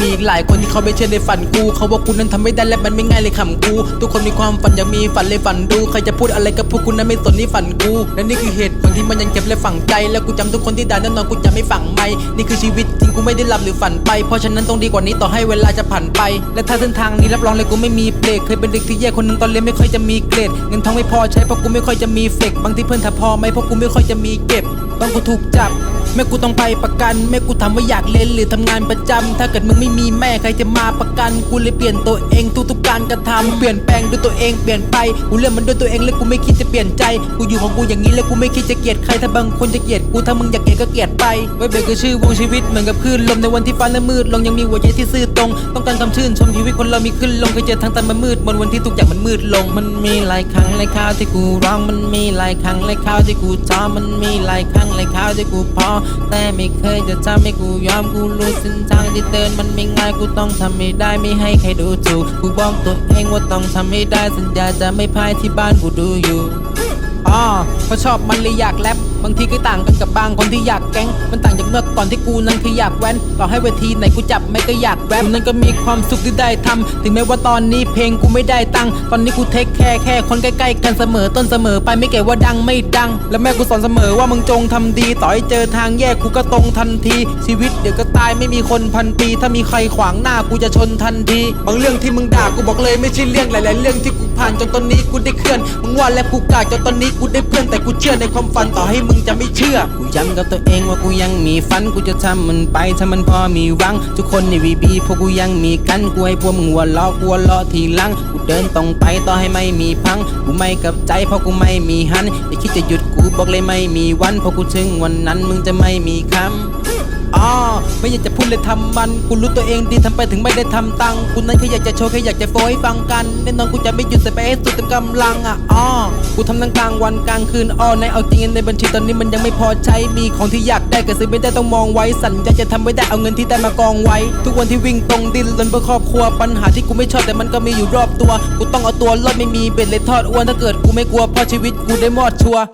มีอีกหลายคนที่เขาไม่เชื่อในฝันกู เขาว่ากูนั้นทำไม่ได้และมันไม่ง่ายเลยคำกู ทุกคนมีความฝันอยากมีฝันเลยฝันดู ใครจะพูดอะไรกับพวกกูนั้นไม่สนนี่ฝันกู และนี่คือเหตุผลที่มันยังเก็บและฝังใจ แล้วกูจำทุกคนที่ด่าแน่นอนกูจะไม่ฝังไม่นี่คือชีวิตจริงกูไม่ได้หลับหรือฝันไป เพราะฉะนั้นต้องดีกว่านี้ต่อให้เวลาจะผ่านไป และถ้าเส้นทางนี้รับรองเลยกูไม่มีเบรกเคยเป็นเด็กที่แย่คนหนึงตอนเรียนไม่ค่อยจะมีเกรดเงินทองไม่พอใช้เพราะกูไม่ค่อยจะมีเฟกบางทีเพื่อนถ้าพอไหมเพราะกูไม่ค่อยจะมีเก็บ บางกูถูกจับ แม่กูต้องไปประกัน แม่กูถามว่าอยากเล่นหรือทำงานประจำถ้าเกิดมึงไม่มีแม่ใครจะมาประกัน กูเลยเปลี่ยนตัวเองทุกๆการกระทำเปลี่ยนแปลงด้วยตัวเองเปลี่ยนไป กูเลือกมันด้วยตัวเองและกูไม่คิดจะเปลี่ยนใจ กูอยู่ของกูอย่างนี้แล้วกูไม่คิดจะเกลียดใครถ้าบางคนจะเกลียดกูถ้ามึงอยากเกลียดก็เกลียดไปไว้เบรกคือชื่อวงชีวิตเหมือนกับคลื่นลมในวันที่ฟ้าและมืดลงยังมีหัวใจที่ซื่อตรง ต้องการคำชื่นชมชีวิตคนเรามีขึ้นลงเคยเจอทางตันมามืดบนวันที่ทุกอย่างมันมืดลง มันมีหลายครั้งหลายคราวที่กูร้องมันมีหลายครั้งหลายคราวที่กูท้อมันมีหลายครั้งหลายคราวที่กูพอ แต่ไม่เคยจะทำให้กูยอมกูรู้เส้นทางที่เดินมันไม่ง่ายกูต้องทำให้ได้ไม่ให้ใครดูถูกกูบอกตัวเองว่าต้องทำให้ได้สัญญาจะไม่พ่ายที่บ้านกูดูอยู่อ๋อเขาชอบมันเลยอยากแรป บางทีก็ต่างกันกับบางคนที่อยากแก๊งมันต่างจากเมื่อก่อนที่กูนั้นคืออยากแว้นต่อให้เวทีไหนกูจับไม่ก็อยากแรปนั่นก็มีความสุขที่ได้ทำถึงแม้ว่าตอนนี้เพลงกูไม่ได้ตังตอนนี้กูเทคแค่แค่คนใกล้ๆกันเสมอต้นเสมอไปไม่เกี่ยวว่าดังไม่ดัง และแม่กูสอนเสมอว่ามึงจงทำดี ต่อให้เจอทางแยกกูก็ตรงทันทีชีวิตเดี๋ยวก็ตายไม่มีคนพันปี ถ้ามีใครขวางหน้ากูจะชนทันที บางเรื่องที่มึงด่ากูบอกเลยไม่ใช่เรื่องหลาย ๆ เรื่องที่กูผ่านจนตอนนี้กูได้เคลื่อนมึงว่าแล้วกูกล้าจนตอนนี้กูได้เพื่อนแต่กูเชื่อในความฝันต่อให้มึงจะไม่เชื่อ กูย้ำกับตัวเองว่ากูยังมีฝัน กูจะทำมันไปถ้ามันพอมีหวัง ทุกคนในวีบีพวกกูยังมีกัน กูให้พวกมึงหัวล้อกลัวล้อทีหลัง กูเดินตรงไปต่อให้ไม่มีพัง กูไม่กลับใจเพราะกูไม่มีหัน อย่าคิดจะหยุดกูบอกเลยไม่มีวัน เพราะกูถึงวันนั้นมึงจะไม่มีคำ อ๋อไม่อยากจะพูดเลยทำมัน กูรู้ตัวเองดีทำไปถึงไม่ได้ทำตังค์กูนั้นแค่อยากจะโชว์แค่อยากจะโฟให้ฟังกันแน่นอนกูจะไม่หยุดแต่ไปให้สุดเต็มกำลังอะอ๋อกูทำทั้งกลางวันกลางคืนอ้อในเอาจริงในบัญชีตอนนี้มันยังไม่พอใช้มีของที่อยากได้ก็ซื้อไม่ได้ต้องมองไว้สัญญาจะทำไม่ได้เอาเงินที่ได้มากองไว้ ทุกวันที่วิ่งตรงดิ้นรนเพื่อครอบครัวปัญหาที่กูไม่ชอบแต่มันก็มีอยู่รอบตัว กูต้องเอาตัวรอดไม่มีเบ็ดเลยทอดอ้วนถ้าเกิดกูไม่กลัวเพราะชีวิตกูได้มอดชัวร์